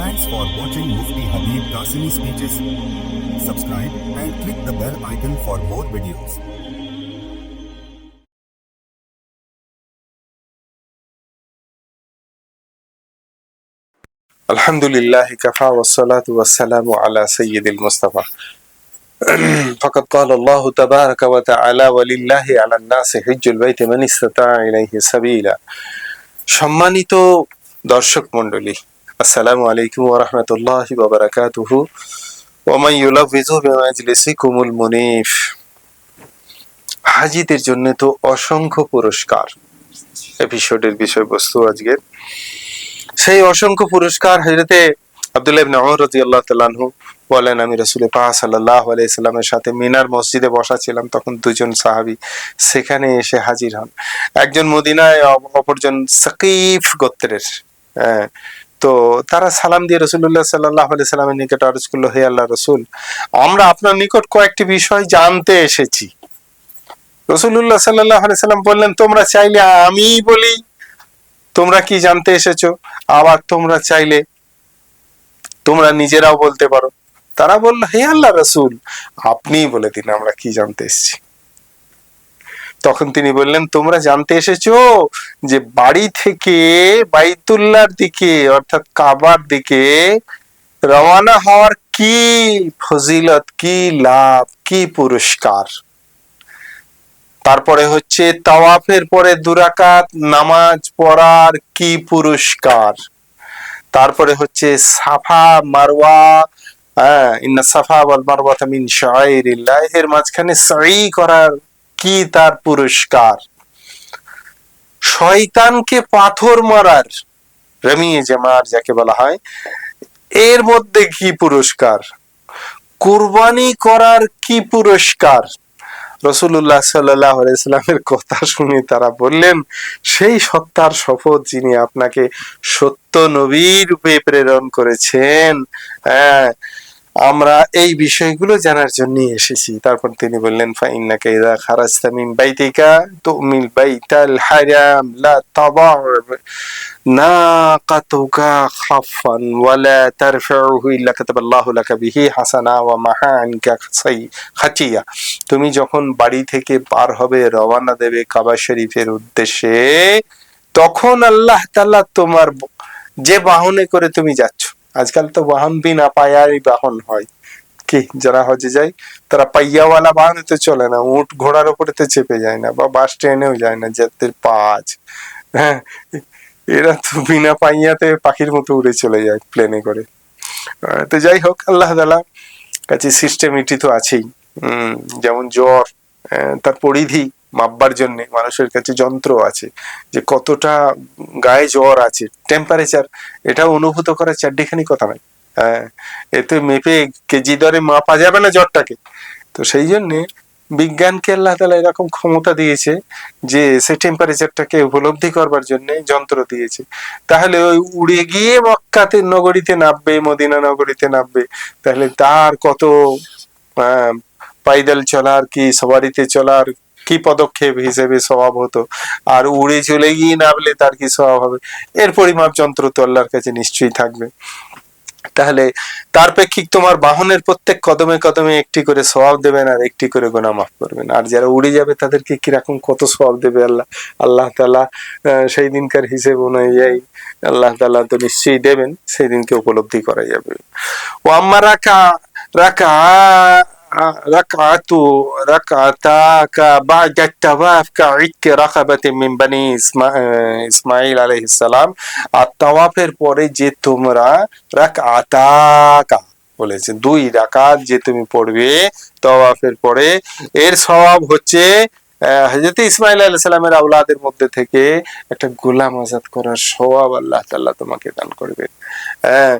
Thanks for watching Mufti Habib Qasimi speeches. Subscribe and click the bell icon for more videos. الحمد لله كفى والصلاة والسلام على سيد المصطفى فقد قال الله تبارك وتعالى ولله على الناس حج البيت من استطاع إليه سبيلا সম্মানিত দর্শক মণ্ডলী আসসালামু আলাইকুম ওয়া রাহমাতুল্লাহি ওয়া বারাকাতুহু। ওয়া মান ইউলাফিজু বিমাজলিসিকুমুল মুনিফ। হাজিদের জন্য তো অসংখ্য পুরস্কার। এপিসোডের বিষয়বস্তু আজকের। সেই অসংখ্য পুরস্কার হজরতে আব্দুল্লাহ ইবনে ওমর রাদিয়াল্লাহু তাআলা আনহু বলেন, আমি রাসূল পাক সাল্লাল্লাহু আলাইহি সাল্লামের সাথে মিনার মসজিদে বসা ছিলাম, তখন দুজন সাহাবী সেখানে এসে হাজির হন। একজন মদিনায় অপরজন সাকিফ গোত্রের হ্যাঁ তো তারা সালাম দিয়ে রসুল্লাহ সাল্লাহ আলাইহি সাল্লামের নিকট আরজ করল, হে আল্লাহ রসুল, আমরা আপনার নিকট কয়েকটি বিষয় জানতে এসেছি। রসুল্লাহ সাল্লাহ আলাইহি সাল্লাম বললেন, তোমরা চাইলে আমি বলি, তোমরা কি জানতে এসেছ? আবার তোমরা চাইলে তোমরা নিজেরাও বলতে পারো। তারা বলল, হে আল্লাহ রসুল, আপনিই বলে দিন আমরা কি জানতে এসেছি। তখন তিনি বললেন, তোমরা জানতে এসেছ যে বাড়ি থেকে বাইতুল্লাহর দিকে, অর্থাৎ কাবার দিকে রওয়ানা হওয়ার কি ফজিলত, কি লাভ, কি পুরস্কার? তারপরে হচ্ছে, তাওয়াফের পরে দুরাকাত, নামাজ পড়ার কি পুরস্কার? তারপরে হচ্ছে, সাফা, মারওয়া হ্যাঁ ইন্না সাফা ওয়াল মারওয়াতা মিন শাআইরিল্লাহ এর মাঝখানে সাই করার কি তার পুরস্কার? শয়তানকে পাথর মারার রমিয়ে জামার যাকে বলা হয়, এর মধ্যে কি পুরস্কার? কুরবানি করার কি পুরস্কার? রসুল্লাহ সাল্লাহ ইসলামের কথা শুনে তারা বললেন, সেই সত্তার শপথ যিনি আপনাকে সত্য নবী রূপে প্রেরণ করেছেন হ্যাঁ আমরা এই বিষয়গুলো জানার জন্য এসেছি। তারপর তিনি বললেন, ফাইন্নাকা ইযা খারাজতা মিন বাইতিকা তুমিল বাইতাল হারাম, লা তাদাউ নাকাতুকা খাফান তারফাউহু ইল্লা কাতাবাল্লাহু লাকা বিহি হাসানা ওয়া মাহা খাচিয়া। তুমি যখন বাড়ি থেকে পার হবে রওনা দেবে কাবা শরীফের উদ্দেশ্যে, তখন আল্লাহ তাআলা তোমার যে বাহনে করে তুমি যাচ্ছ। আজকাল তো বাহন বিনা পায়ারই বাহন হয়। কি যারা হজে যায়, তারা পাইয়াওয়ালা বাহনে তো চলে না, উট ঘোড়ার উপরে তো চেপে যায় না বা বাস ট্রেনেও যায় না যাদের পা আছে। হ্যাঁ এরা তো বিনা পাইয়াতে পাখির মতো উড়ে চলে যায় প্লেনে করে। তো যাই হোক, আল্লাহ তালা কাছে সিস্টেমিটি তো আছেই। যেমন জ্বর তার পরিধি মাপবার জন্য মানুষের কাছে যন্ত্র আছে, যে কতটা গায়ে জ্বর আছে টেম্পারেচার এটা অনুভূত করার চারটিখানি কথা নয় হ্যাঁ এতে মেপে কেজি দরে মাপা যাবে না জ্বরটাকে। তো সেই জন্য বিজ্ঞানকে আল্লাহ তালা এরকম ক্ষমতা দিয়েছে যে সে টেম্পারেচারটাকে উপলব্ধি করবার জন্য যন্ত্র দিয়েছে। তাহলে ওই উড়ে গিয়ে মক্কাতে নগরীতে নামবে, মদিনা নগরীতে নামবে, তাহলে তার কত পাইদল চলার কি, সবারিতে চলার কি পদক্ষেপ হিসেবে স্বভাব হতো? আর উড়ে চলে গিয়ে নামলে তার কি স্বভাব হবে? এর পরিমাপ যন্ত্র তো আল্লাহর কাছে নিশ্চয়ই থাকবে। তাহলে তার প্রেক্ষিক তোমার বাহনের প্রত্যেক কদমে কদমে একটি করে সওয়াব দেবেন আর একটি করে গোনা মাফ করবেন। আর যারা উড়ে যাবে তাদেরকে কীরকম কত সওয়াব দেবে আল্লাহ? আল্লাহ তালা সেই দিনকার হিসেব অনুযায়ী আল্লাহ তালা তো নিশ্চয়ই দেবেন, সেই দিনকে উপলব্ধি করা যাবে। ও আম্মা রাখা রাখা ركعة ركعتاك بعد الطواف كعتق رقبة من بني إسما- আহ, ইসমাইল আলাইহিস সালাম আর তাওয়াফের পরে যে তোমরা রাকআতাকা বলেছে দুই রাকাত যে তুমি পড়বে তাওয়াফের পরে এর স্বভাব হচ্ছে হজরত ইসমাইল আলাইহিস সালামের আওলাদের মধ্যে থেকে একটা গোলাম আজাদ করার স্বভাব আল্লাহ তাআলা তোমাকে দান করবে হ্যাঁ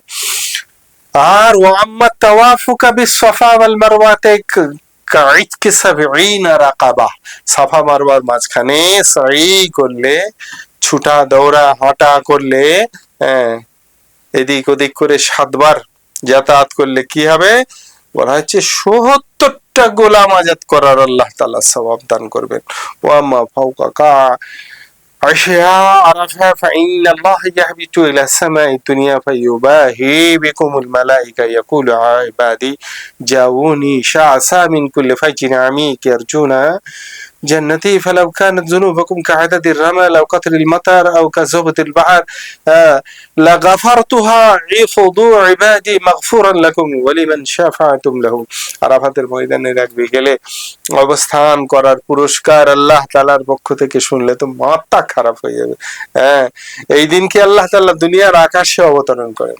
আর ওয়াম্মা তাওয়াফুকা বিসফা ওয়াল মারওয়াতে রাকাবা মারওয়ার মাঝখানে সাই করলে ছুটা দৌড়া হাঁটা করলে হ্যাঁ, এদিক ওদিক করে সাতবার যাতায়াত করলে কি হবে? বলা হচ্ছে সত্তরটা গোলাম আজাদ করার আল্লাহ তাআলা সওয়াব দান করবেন। ওয়াম্মা ফাওকা أشياء عرفها فإن الله يهبط إلى السماء الدنيا فيباهي بكم الملائكة. يقول عبادي جاءوني شعثا من كل فج عميق يرجون جنتي فلو كانت ذنوبكم كعدد الرمل أو قطر المطر أو كزبد البحر آه لغفرتها عفضوا عبادي مغفورا لكم ولمن شفعتم له আরাফাতের ময়দানে রাখবে গেলে অবস্থান করার পুরস্কার আল্লাহ তালার পক্ষ থেকে শুনলে তো মাথা খারাপ হয়ে যাবে হ্যাঁ এই দিনকে আল্লাহ তাল্লাহ দুনিয়ার আকাশে অবতরণ করেন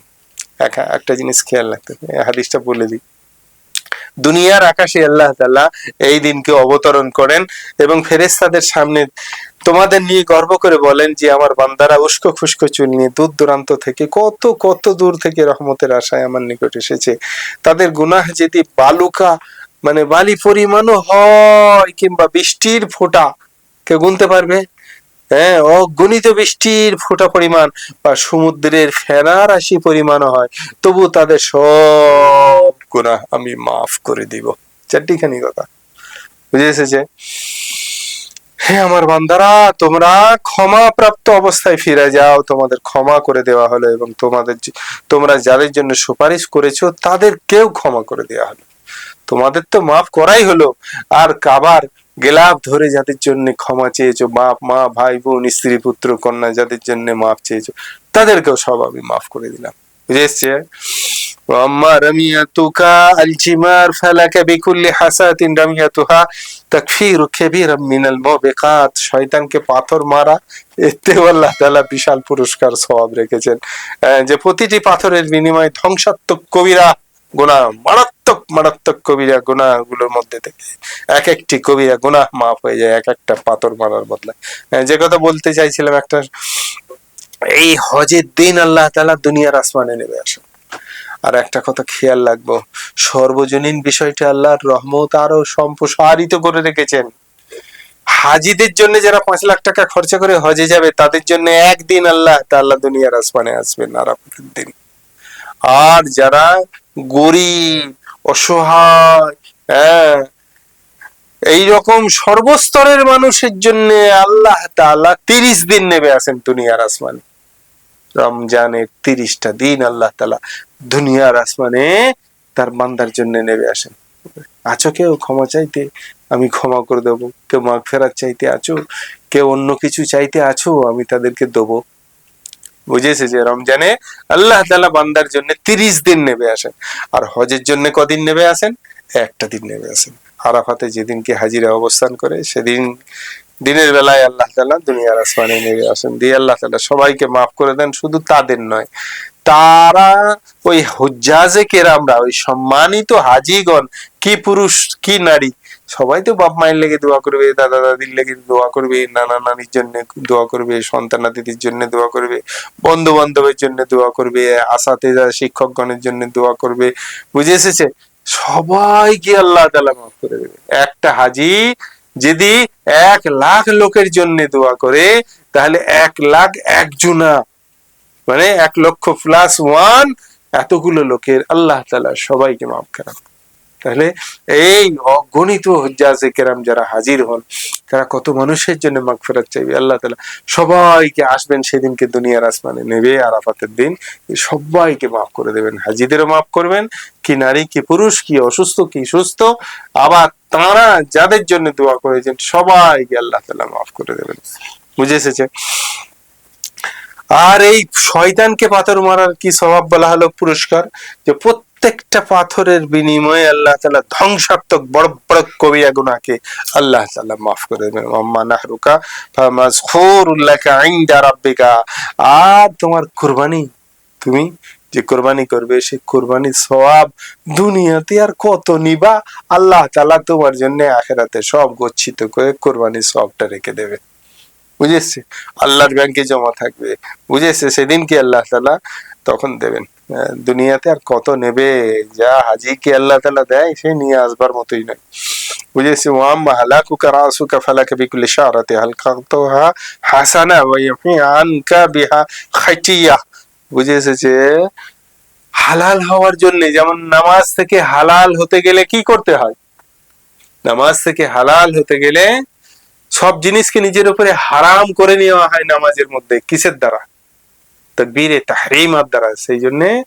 একা- একটা জিনিস খেয়াল রাখতে হবে এই হাদিসটা বলে দিই দুনিয়ার আকাশে আল্লাহ তাআলা এই দিনকে অবতরণ করেন এবং ফেরেশতাদের সামনে তোমাদের নিয়ে গর্ব করে বলেন যে, আমার বান্দারা উস্কো খুস্কো চুল নিয়ে দূর দূরান্ত থেকে কত কত দূর থেকে রহমতের আশায় আমার নিকট এসেছে। তাদের গুনাহ যদি বালুকা মানে বালি পরিমাণও হয় কিংবা বৃষ্টির ফোঁটা, কেউ গুনতে পারবে? হ্যাঁ অগণিত বৃষ্টির ফোঁটা পরিমাণ বা সমুদ্রের ফেনা রাশি পরিমাণ হয়, তবু তাদের সব গুনাহ আমি মাফ করে দিব। চারটিখানি কথা। বুঝে এসেছে হে আমার বান্দারা, তোমরা ক্ষমা প্রাপ্ত অবস্থায় ফিরে যাও। তোমাদের ক্ষমা করে দেওয়া হলো এবং তোমাদের তোমরা যাদের জন্য সুপারিশ করেছ, তাদেরকেও ক্ষমা করে দেওয়া হলো। তোমাদের তো মাফ করাই হলো। আর কাবার গেলাপ ধরে যাদের জন্য ক্ষমা চেয়েছো, বাপ, মা, ভাই, বোন, স্ত্রী, পুত্র, কন্যা, যাদের জন্য মাফ চেয়েছো, তাদেরকেও সব আমি মাফ করে দিলাম। বুঝে এসছে وأما رميتك الجمار فلك بكل حساة رميتها تكفير كبيرا من الموبقات শয়তানকে পাথর মারা এতেও আল্লাহ তাআলা বিশাল পুরস্কার সওয়াব রেখেছেন আহ, যে প্রতিটি পাথরের বিনিময়ে ধ্বংসাত্মক কবিরা গুণা মারাত্মক মারাত্মক কবিরা গুণা গুলোর মধ্যে থেকে এক একটি কবিরা গুনাহ মাফ হয়ে যায় এক একটা পাথর মারার বদলে আহ, যে কথা বলতে চাইছিলাম একটা এই হজের দিন আল্লাহ তাআলা দুনিয়ার আসমানে নেমে আসেন আর একটা কথা খেয়াল রাখব, সর্বজনীন বিষয়টা আল্লাহর রহমত আরও সম্প্রসারিত করে রেখেছেন। হাজিদের জন্য যারা পাঁচ লাখ টাকা খরচা করে হজে যাবে, তাদের জন্য একদিন আল্লাহ তাআলা দুনিয়ার আসমানে আসবেন আরাফাতের দিন। আর যারা গরিব, অসহায় হ্যাঁ এইরকম সর্বস্তরের মানুষের জন্য আল্লাহ তাআলা তিরিশ দিন নেবে আসেন দুনিয়ার আসমানে। রমজানের তিরিশটা দিন আল্লাহ তালা দুনিয়ার আসমানে তার বান্দার জন্য নেমে আসেন। আছো কেউ? ক্ষমা চাইতে? আমি ক্ষমা করে দেবো। কেউ মাগ ফেরার চাইতে আছো? কেউ অন্য কিছু চাইতে আছো? আমি তাদেরকে দেবো। বুঝেছে যে রমজানে আল্লাহ তালা বান্দার জন্য তিরিশ দিন নেমে আসেন। আর হজের জন্য কদিন নেমে আসেন? একটা দিন নেমে আসেন। আরাফাতে যেদিনকে হাজিরা অবস্থান করে, সেদিন দিনের বেলায় আল্লাহ তালা দুনিয়ার আসমানে নেমে আসেন। দিয়ে আল্লাহ তালা সবাইকে মাফ করে দেন। শুধু তাদের নয় তারা ওই হুজ্জাজে কেরামরা, ওই সম্মানিত হাজিগণ, কি পুরুষ, কি নারী? সবাই তো বাপ মায়ের লেগে দোয়া করবে, দাদা দাদির লেগে দোয়া করবে, নানা নানির জন্য দোয়া করবে সন্তানাদিদির জন্য দোয়া করবে বন্ধু বান্ধবের জন্য দোয়া করবে, আসাতে শিক্ষকগণের জন্য দোয়া করবে, বুঝে এসেছে? সবাইকে আল্লাহ তালা মাফ করে দেবে। একটা হাজি যদি এক লাখ লোকের জন্য দোয়া করে, তাহলে এক লাখ একজনা মানে এক লক্ষ প্লাস ওয়ান এতগুলো লোকের আল্লাহ তালা সবাইকে মাফ করেন। তাহলে এই অগণিত হজ্জাজে কেরাম যারা হাজির হন, তারা কত মানুষের জন্য মাগ ফেরত চাইবে? আল্লাহ তালা সবাইকে আসবেন সেদিনকে দুনিয়ার আসমানে নেবে, আরাফাতের দিন সবাইকে মাফ করে দেবেন। হাজিদেরও মাফ করবেন, কি নারী, কি পুরুষ, কি অসুস্থ, কি সুস্থ, আবার তারা যাদের জন্য দোয়া করেছেন সবাইকে আল্লাহ তালা মাফ করে দেবেন। বুঝে এসেছে? আর এই শয়তানকে পাথর মারার কি স্বভাব বলা হলো পুরস্কার? যে প্রত্যেকটা পাথরের বিনিময়ে আল্লাহ তালা ধ্বংসাত্মক বড় বড় কবিরা গুনাকে আল্লাহ তালা মাফ করে দেবেন। আর তোমার কুরবানি, তুমি যে কোরবানি করবে, সে কোরবানির সওয়াব দুনিয়াতে আর কত নিবা? আল্লাহ তালা তোমার জন্য আখেরাতে সব গচ্ছিত করে কোরবানির সওয়াবটা রেখে দেবে। বুঝেছে? আল্লাহর ব্যাংকে জমা থাকবে। বুঝেছে? সেদিন কি আল্লাহ তালা তখন দেবেন। দুনিয়াতে আর কত নেবে? যা হাজি কি আল্লাহ তালা দেয়, সে নিয়ে আসবার মতোই নয়। বুঝেছে? ওয়াম হালাকুকা রাসুকা ফালাকা বিকুলি শারাতে হালকাতুহা হাসানা ওয়া ইয়াফি আনকা বিহা খাইটিয়া। বুঝে এসেছে হালাল হওয়ার জন্য যেমন নামাজ থেকে হালাল হতে গেলে কি করতে হয়? নামাজ থেকে হালাল হতে গেলে জিনিসকে নিজের উপরে হারাম করে নেওয়া হয় নামাজের মধ্যে কিসের দ্বারা? তকবীরে তাহরিমার দ্বারা। সেই জন্য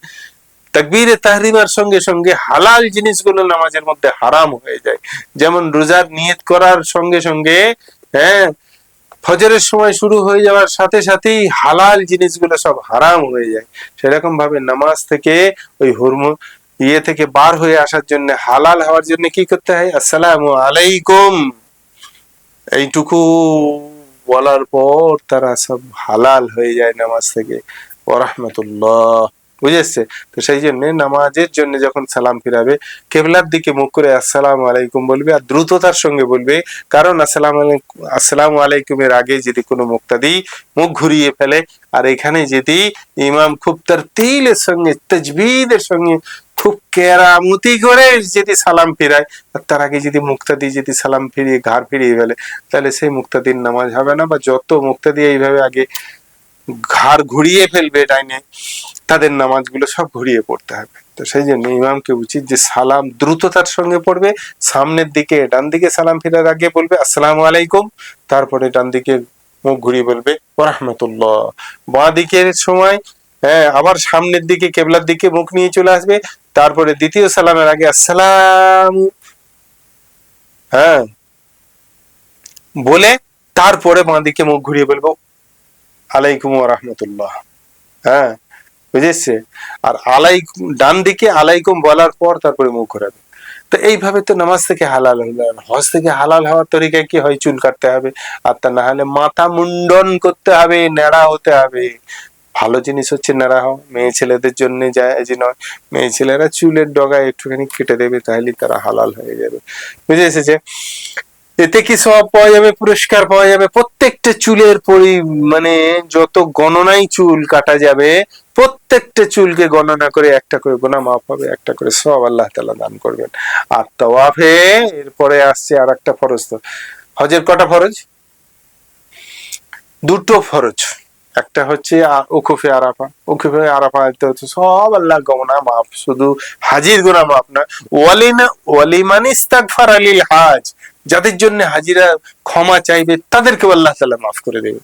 তকবীরে তাহরিমার সঙ্গে সঙ্গে হালাল জিনিসগুলো নামাজের মধ্যে হারাম হয়ে যায়। যেমন রোজার নিয়ত করার সঙ্গে সঙ্গে হ্যাঁ ফজরের সময় শুরু হয়ে যাওয়ার সাথে সাথেই হালাল জিনিসগুলো সব হারাম হয়ে যায়। সেরকম ভাবে নামাজ থেকে ওই হুরমু ইয়ে থেকে বার হয়ে আসার জন্য হালাল হওয়ার জন্য কি করতে হয়? আসসালামু আলাইকুম। এইটুকু বলার পর তারা সব হালাল হয়ে যায় নামাজ থেকে। ওরহমতুল্লাহ বুঝেছে? তো সেই জন্য নামাজের জন্য যখন সালাম ফিরাবে, কেবলার দিকে মুখ করে আসসালামু আলাইকুম বলবে আর দ্রুততার সঙ্গে বলবে, কারণ আসসালাম আসসালামু আলাইকুমের আগে যদি কোনো মুক্তাদি মুখ ঘুরিয়ে ফেলে, আর এখানে যদি ইমাম খুব তার তিলের সঙ্গে, তেজবিদের সঙ্গে খুব কেরামতি করে যদি সালাম ফিরায়, আর তার আগে যদি মুক্তাদি যদি সালাম ফিরিয়ে, ঘাড় ফিরিয়ে ফেলে, তাহলে সেই মুক্তাদির নামাজ হবে না, বা যত মুক্তাদি এইভাবে আগে ঘাড় ঘুরিয়ে ফেলবে ডাইনে, তাদের নামাজগুলো সব ঘুরিয়ে পড়তে হবে। তো সেই জন্য ইমামকে উচিত যে সালাম দ্রুততার সঙ্গে পড়বে, সামনের দিকে, ডান দিকে সালাম ফেরার আগে বলবে, আসসালামু আলাইকুম তারপরে ডান দিকে মুখ ঘুরিয়ে বলবে রহমতুল্লাহ বাঁ দিকের সময় হ্যাঁ আবার সামনের দিকে, কেবলার দিকে মুখ নিয়ে চলে আসবে। তারপরে দ্বিতীয় সালামের আগে আসসালাম। হ্যাঁ। বলে তারপরে বাঁ দিকে মুখ ঘুরিয়ে বলব, আলাইকুম রহমতুল্লাহ। হ্যাঁ বুঝেছে? আর আলাইকুম, ডান দিকে আলাইকুম বলার পর তারপরে মুখ ঘোরাবে। তো এইভাবে তো নামাজ থেকে হালাল হলো। হজ থেকে হালাল হওয়ার তরিকায় কি হয়? চুল কাটতে হবে, আর তা না হলে মাথা মুন্ডন করতে হবে নেড়া হতে হবে। ভালো জিনিস হচ্ছে নেড়া হওয়া মেয়ে ছেলেদের জন্য যায় যে নয়, মেয়ে ছেলেরা চুলের ডগায় একটুখানি কেটে দেবে তাহলে তারা হালাল হয়ে যাবে। বুঝে এসেছে? এতে কি সব পাওয়া যাবে? পুরস্কার পাওয়া যাবে? প্রত্যেকটা চুলের পরি মানে যত গণনাই চুল কাটা যাবে, প্রত্যেকটা চুলকে গণনা করে একটা করে গোনা মাফ হবে, একটা করে সব আল্লাহ তালা দান করবেন। আর তওয়াফে এরপরে আসছে আর একটা ফরজ তো। হজের কটা ফরজ? দুটো ফরজ। একটা হচ্ছে উকুফে আরাফা। উকুফে আরাফা হচ্ছে, সব আল্লাহ গমনা মাফ, শুধু হাজির গুনা মাফ না, ওয়ালিনা, ওয়ালিমান ইস্তাগফার আলিল হাজ, যাদের জন্য হাজিরা ক্ষমা চাইবে তাদেরকে আল্লাহ তাআলা মাফ করে দেবে।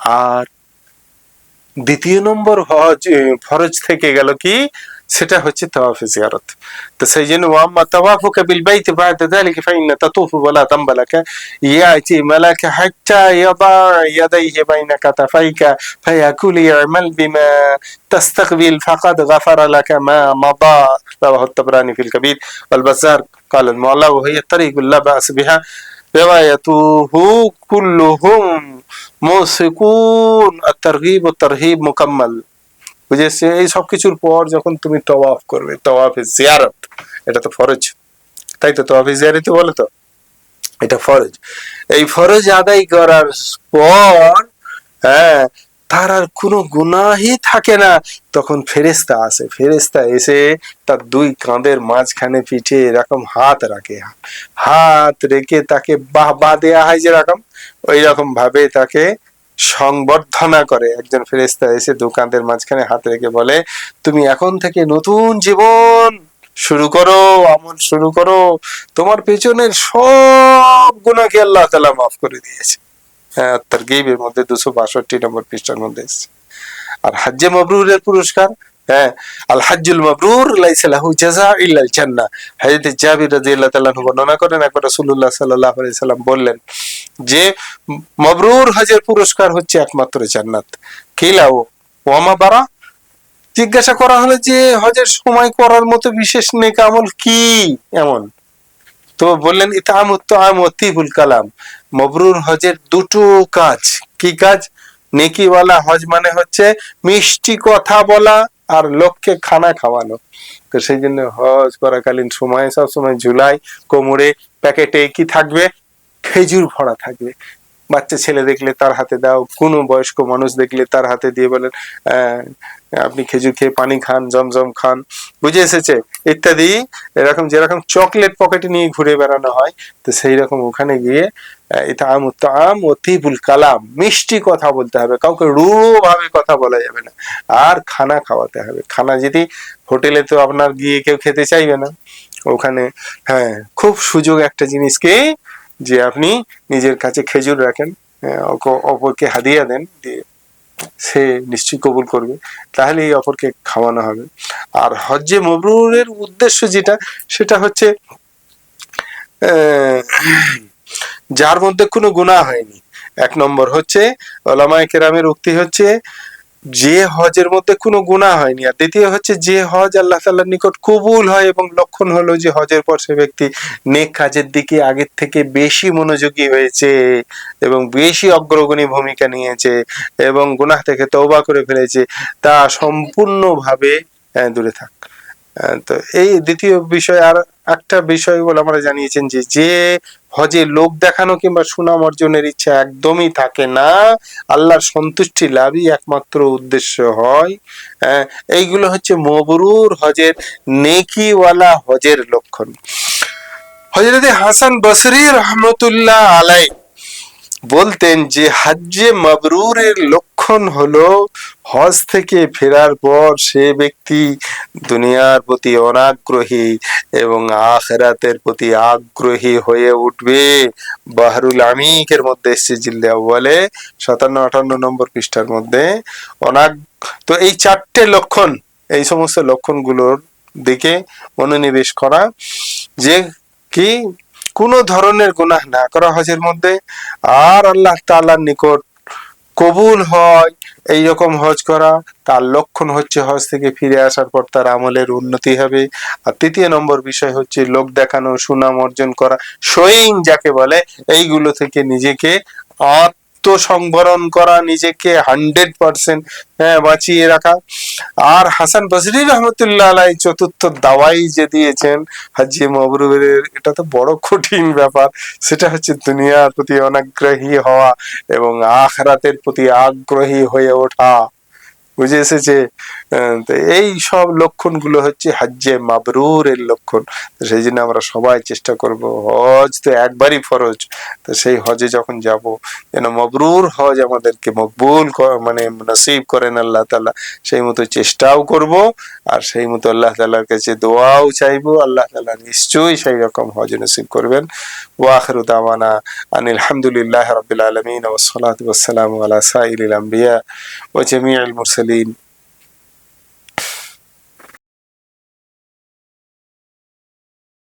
আর দ্বিতীয় নম্বর হজ ফরজ থেকে গেল কি? সেটা হচ্ছে তাওয়াফে জিয়ারত তো সেই জন্য ওয়াম্মা তাওয়াফুকা বিল বাইতি বা'দা যালিকা ফাইন্না তাতুফু ওয়ালা তামবালাকা ইয়াতি মালাকা হাত্তা ইয়াদা ইয়াদাইহি বাইনা কাতাফাইকা ফায়াকুল ইয়ামাল বিমা তাস্তাকবিল ফাকাদ গাফারা লাকা মা মাদা رواه الطبراني في الكبير والبزار قال المعلى وهي طريق لا بأس بها روايته كلهم موثقون الترغيب والترهيب مكمل বুঝেছে এই সব কিছুর পর যখন তুমি তওয়াফ করবে, তওয়াফে জিয়ারত, এটা তো ফরজ। তাই তো তওয়াফে জিয়ারতই বলে তো? এটা ফরজ। এই ফরজ আদায় করার পর হ্যাঁ তার আর কোনো গুনাহই থাকে না। তখন ফেরেস্তা আসে ফেরেস্তা এসে তার দুই কাঁধের মাঝখানে পিঠে এরকম হাত রাখে। হাত রেখে তাকে বাহ বা দেয়া হয় যেরকম ওই রকম ভাবে তাকে সংবর্ধনা করে। একজন ফেরেস্তা এসে দোকানদের মাঝখানে হাত রেখে বলে, তুমি এখন থেকে নতুন জীবন শুরু করো, আমল শুরু করো। তোমার পেছনের সব গুণাকে আল্লাহ তালা মাফ করে দিয়েছে। হ্যাঁ তার গেবের মধ্যে দুশো বাষট্টি নম্বর পৃষ্ঠার মধ্যে এসছে। আর হাজ্জে মবরুরের পুরস্কার হ্যাঁ আল হাজ্জুল বর্ণনা করেন, একবার বললেন যে, মবরুর হজের পুরস্কার হচ্ছে একমাত্র জান্নাত। কিলাও ওয়ামা বারা? জিজ্ঞাসা করা হলো যে, হজের সময় করার মতো বিশেষ নেক আমল কি? এমন। তো বললেন ইতাম কালাম। মবরুর হজের দুটো কাজ। কি কাজ? নেকিওয়ালা হজ মানে হচ্ছে মিষ্টি কথা বলা আর লোককে খানা খাওয়ানো। তো সেই জন্য হজ করাকালীন সময়, সবসময় ঝুলাই কোমরে প্যাকেটে কি থাকবে? খেজুর ভরা থাকবে। বাচ্চা ছেলে দেখলে তার হাতে দাও, কোনো বয়স্ক মানুষ দেখলে তার হাতে দিয়ে বলেন আপনি খেজুর খেয়ে পানি খান, জমজম খান। বুঝে এসেছে? ইত্যাদি, এরকম যেরকম চকলেট পকেটে নিয়ে ঘুরে বেড়ানো হয়, তো সেই রকম ওখানে গিয়ে এটা আম আম ও তিবুল কালাম, মিষ্টি কথা বলতে হবে, কাউকে রূঢ় ভাবে কথা বলা যাবে না, আর খানা খাওয়াতে হবে। খানা যদি হোটেলে তো আপনার গিয়ে কেউ খেতে চাইবে না, ওখানে হ্যাঁ খুব সুযোগ একটা জিনিসকে যে আপনি নিজের কাছে খেজুর রাখেন অপরকে হাদিয়া দেন, দিয়ে সে নিশ্চয়ই কবুল করবে, তাহলে এই অপরকে খাওয়ানো হবে। আর হজ্জে মবরুরের উদ্দেশ্য যেটা, সেটা হচ্ছে যার মধ্যে কোনো গুনাহ হয়নি। এক নম্বর হচ্ছে, ওলামায়ে কেরামের উক্তি হচ্ছে যে হজের মধ্যে কোনো গুণা হয়নি। আর দ্বিতীয় হচ্ছে যে হজ আল্লাহ তাল্লাহ নিকট কবুল হয় এবং লক্ষণ হলো যে হজের পর সে ব্যক্তি নেক কাজের দিকে আগের থেকে বেশি মনোযোগী হয়েছে এবং বেশি অগ্রগণী ভূমিকা নিয়েছে এবং গুনাহ থেকে তৌবা করে ফেলেছে, তা সম্পূর্ণভাবে দূরে থাক। তো এই দ্বিতীয় বিষয় আর একটা বিষয় বলে আমরা জানিয়েছেন যে যে হজে লোক দেখানো কিংবা সুনাম অর্জনের ইচ্ছা একদমই থাকে না। আল্লাহর সন্তুষ্টি লাভই একমাত্র উদ্দেশ্য হয়। এইগুলো হচ্ছে মবরুর হজের নেকিওয়ালা হজের লক্ষণ। হজরতে হাসান বসরি রহমতুল্লাহ আলাই বলতেন যে হাজ্জে মাবরুরের লক্ষণ হলো হজ থেকে ফেরার পর সে ব্যক্তি দুনিয়ার প্রতি অনাগ্রহী এবং আখেরাতের প্রতি আগ্রহী হয়ে উঠবে। বাহরুল আমিকের মধ্যে এসছে জিল্লে বলে সাতান্ন, আটান্ন নম্বর পৃষ্ঠার মধ্যে অনাগ, তো এই চারটে লক্ষণ, এই সমস্ত লক্ষণগুলোর দিকে মনোনিবেশ করা যে কি কোনো ধরনের গুনাহ না করা হজের মধ্যে। আর আল্লাহ তাআলার নিকট কবুল হয় এই রকম হজ করা। তার লক্ষণ হচ্ছে হজ থেকে ফিরে আসার পর তার আমলের উন্নতি হবে। আর তৃতীয় নম্বর বিষয় হচ্ছে লোক দেখানো, সুনাম অর্জন করা সোয়িং যাকে বলে, এইগুলো থেকে নিজেকে আত্মসংবরণ করা, নিজেকে হান্ড্রেড পার্সেন্ট হ্যাঁ বাঁচিয়ে রাখা। আর হাসান বসরি রহমতুল্লাহ আলাই চতুর্থ দাওয়াই যে দিয়েছেন, হাজি মবরুরের এটা তো বড় কঠিন ব্যাপার। সেটা হচ্ছে দুনিয়ার প্রতি অনাগ্রহী হওয়া এবং আখরাতের প্রতি আগ্রহী হয়ে ওঠা। বুঝে এসেছে? এই সব লক্ষণগুলো হচ্ছে হাজ্জে মাবরুরের লক্ষণ। সেই জন্য আমরা সবাই চেষ্টা করব হজ তো একবারই ফরজ। তো সেই হজে যখন যাব, যেন মবরুর হজ আমাদেরকে মকবুল মানে নসিব করেন আল্লাহ তালা সেই মতো চেষ্টাও করব আর সেই মতো আল্লাহ তাআলার কাছে দোয়াও চাইব। আল্লাহ তালা নিশ্চয়ই সেই রকম হজ নসিব করবেন। ওয়াখিরু দাওয়ানা আনিল হামদুলিল্লাহি রাব্বিল আলামিন ওয়াস সালাতু আলা সাইরিল আম্বিয়া ওয়া জামিউল মুরসালিন।